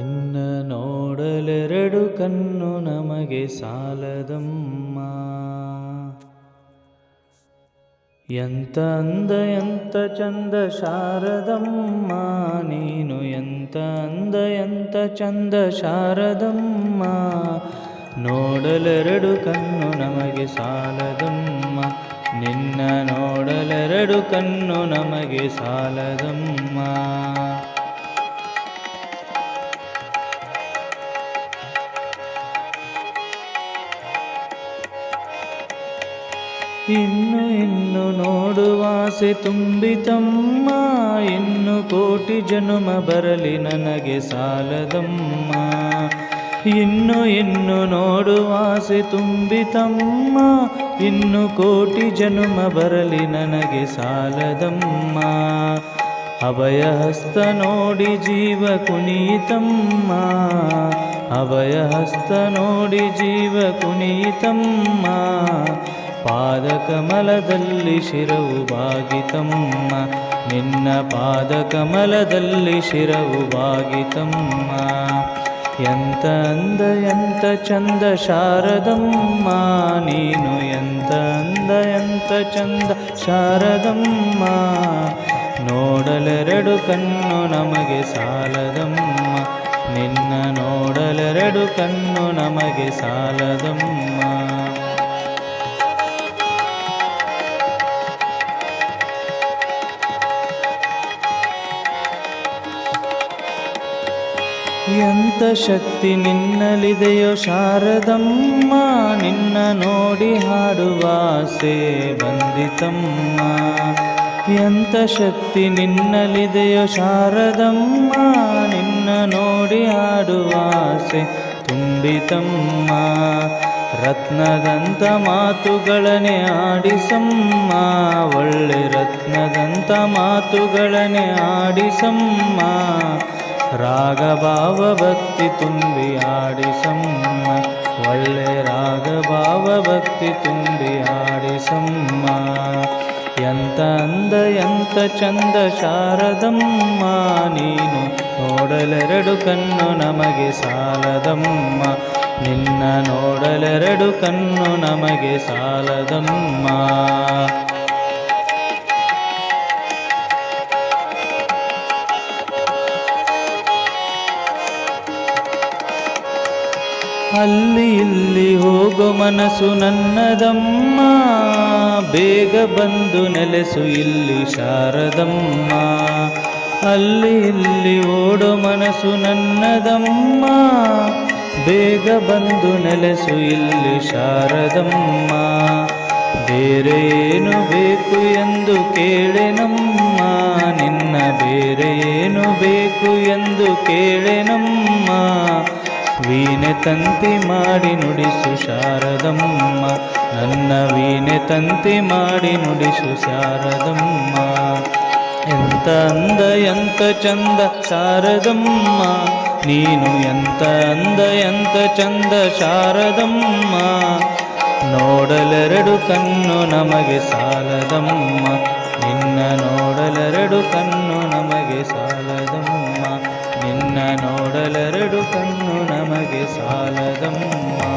ನಿನ್ನ ನೋಡಲೆರಡು ಕಣ್ಣು ನಮಗೆ ಸಾಲದಮ್ಮ. ಎಂತ ಅಂದ, ಎಂತ ಚಂದ ಶಾರದಮ್ಮ. ನೀನು ಎಂತ ಅಂದ, ಎಂತ ಚಂದ ಶಾರದಮ್ಮ. ನೋಡಲೆರಡು ಕಣ್ಣು ನಮಗೆ ಸಾಲದಮ್ಮ. ನಿನ್ನ ನೋಡಲೆರಡು ಕಣ್ಣು ನಮಗೆ ಸಾಲದಮ್ಮ. ಇನ್ನು ಇನ್ನು ನೋಡುವಾಸೆ ತುಂಬಿತಮ್ಮ. ಇನ್ನು ಕೋಟಿ ಜನುಮ ಬರಲಿ ನನಗೆ ಸಾಲದಮ್ಮ. ಇನ್ನು ಇನ್ನು ನೋಡುವಾಸೆ ತುಂಬಿತಮ್ಮ. ಇನ್ನು ಕೋಟಿ ಜನುಮ ಬರಲಿ ನನಗೆ ಸಾಲದಮ್ಮ. ಅಭಯ ಹಸ್ತ ನೋಡಿ ಜೀವ ಕುಣಿತಮ್ಮ ಅಭಯ ಹಸ್ತ ನೋಡಿ ಜೀವ ಕುಣಿತಮ್ಮ ಪಾದ ಕಮಲದಲ್ಲಿ ಶಿರವು ಬಾಗಿತಮ್ಮ. ನಿನ್ನ ಪಾದ ಕಮಲದಲ್ಲಿ ಶಿರವು ಬಾಗಿತಮ್ಮ. ಎಂತ ಅಂದ, ಎಂತ ಚಂದ ಶಾರದಮ್ಮ. ನೀನು ಎಂತ ಅಂದ, ಎಂತ ಚಂದ ಶಾರದಮ್ಮ. ನೋಡಲೆರಡು ಕಣ್ಣು ನಮಗೆ ಸಾಲದಮ್ಮ. ನಿನ್ನ ನೋಡಲೆರಡು ಕಣ್ಣು ನಮಗೆ ಸಾಲದಮ್ಮ. ಎಂತ ಶಕ್ತಿ ನಿನ್ನಲಿದೆಯೋ ಶಾರದಮ್ಮ, ನಿನ್ನ ನೋಡಿ ಹಾಡುವ ಆಸೆ ಬಂದಿತಮ್ಮ. ಎಂತ ಶಕ್ತಿ ನಿನ್ನಲಿದೆಯೋ ಶಾರದಮ್ಮ, ನಿನ್ನ ನೋಡಿ ಹಾಡುವ ಆಸೆ ತುಂಬಿತಮ್ಮ. ರತ್ನದಂತ ಮಾತುಗಳನೆ ಆಡಿಸಮ್ಮ, ಒಳ್ಳೆ ರತ್ನದಂತ ಮಾತುಗಳನೆ ಆಡಿಸಮ್ಮ. ರಾಗಭಾವ ಭಕ್ತಿ ತುಂಬಿ ಆಡಿಸಮ್ಮ ಒಳ್ಳೆ ರಾಗಭಾವ ಭಕ್ತಿ ತುಂಬಿ ಆಡಿಸಮ್ಮ ಎಂತ ಅಂದ, ಎಂತ ಚಂದ ಶಾರದಮ್ಮ. ನೀನು ನೋಡಲೆರಡು ಕಣ್ಣು ನಮಗೆ ಸಾಲದಮ್ಮ. ನಿನ್ನ ನೋಡಲೆರಡು ಕಣ್ಣು ನಮಗೆ ಸಾಲದಮ್ಮ. ಅಲ್ಲಿ ಇಲ್ಲಿ ಹೋಗೋ ಮನಸ್ಸು ನನ್ನದಮ್ಮ. ಬೇಗ ಬಂದು ನೆಲೆಸು ಇಲ್ಲಿ ಶಾರದಮ್ಮ. ಅಲ್ಲಿ ಇಲ್ಲಿ ಓಡೋ ಮನಸ್ಸು ನನ್ನದಮ್ಮ. ಬೇಗ ಬಂದು ನೆಲೆಸು ಇಲ್ಲಿ ಶಾರದಮ್ಮ. ಬೇರೆ ಏನು ಬೇಕು ಎಂದು ಕೇಳೆನಮ್ಮ ನಿನ್ನ ಬೇರೆ ಏನು ಬೇಕು ಎಂದು ಕೇಳೆನಮ್ಮ ವೀಣೆ ತಂತಿ ಮಾಡಿ ನುಡಿಸು ಶಾರದಮ್ಮ. ನನ್ನ ವೀಣೆ ತಂತಿ ಮಾಡಿ ನುಡಿಸು ಶಾರದಮ್ಮ. ಎಂತ ಅಂದ, ಎಂತ ಚಂದ ಶಾರದಮ್ಮ. ನೀನು ಎಂತ ಅಂದ, ಎಂತ ಚಂದ ಶಾರದಮ್ಮ. ನೋಡಲೆರಡು ಕಣ್ಣು ನಮಗೆ ಸಾಲದಮ್ಮ. ನಿನ್ನ ನೋಡಲೆರಡು ಕಣ್ಣು ನಮಗೆ ಸಾಲದಮ್ಮ. ನಿನ್ನ ನೋಡಲೆರಡು ಕಣ್ಣು लगम्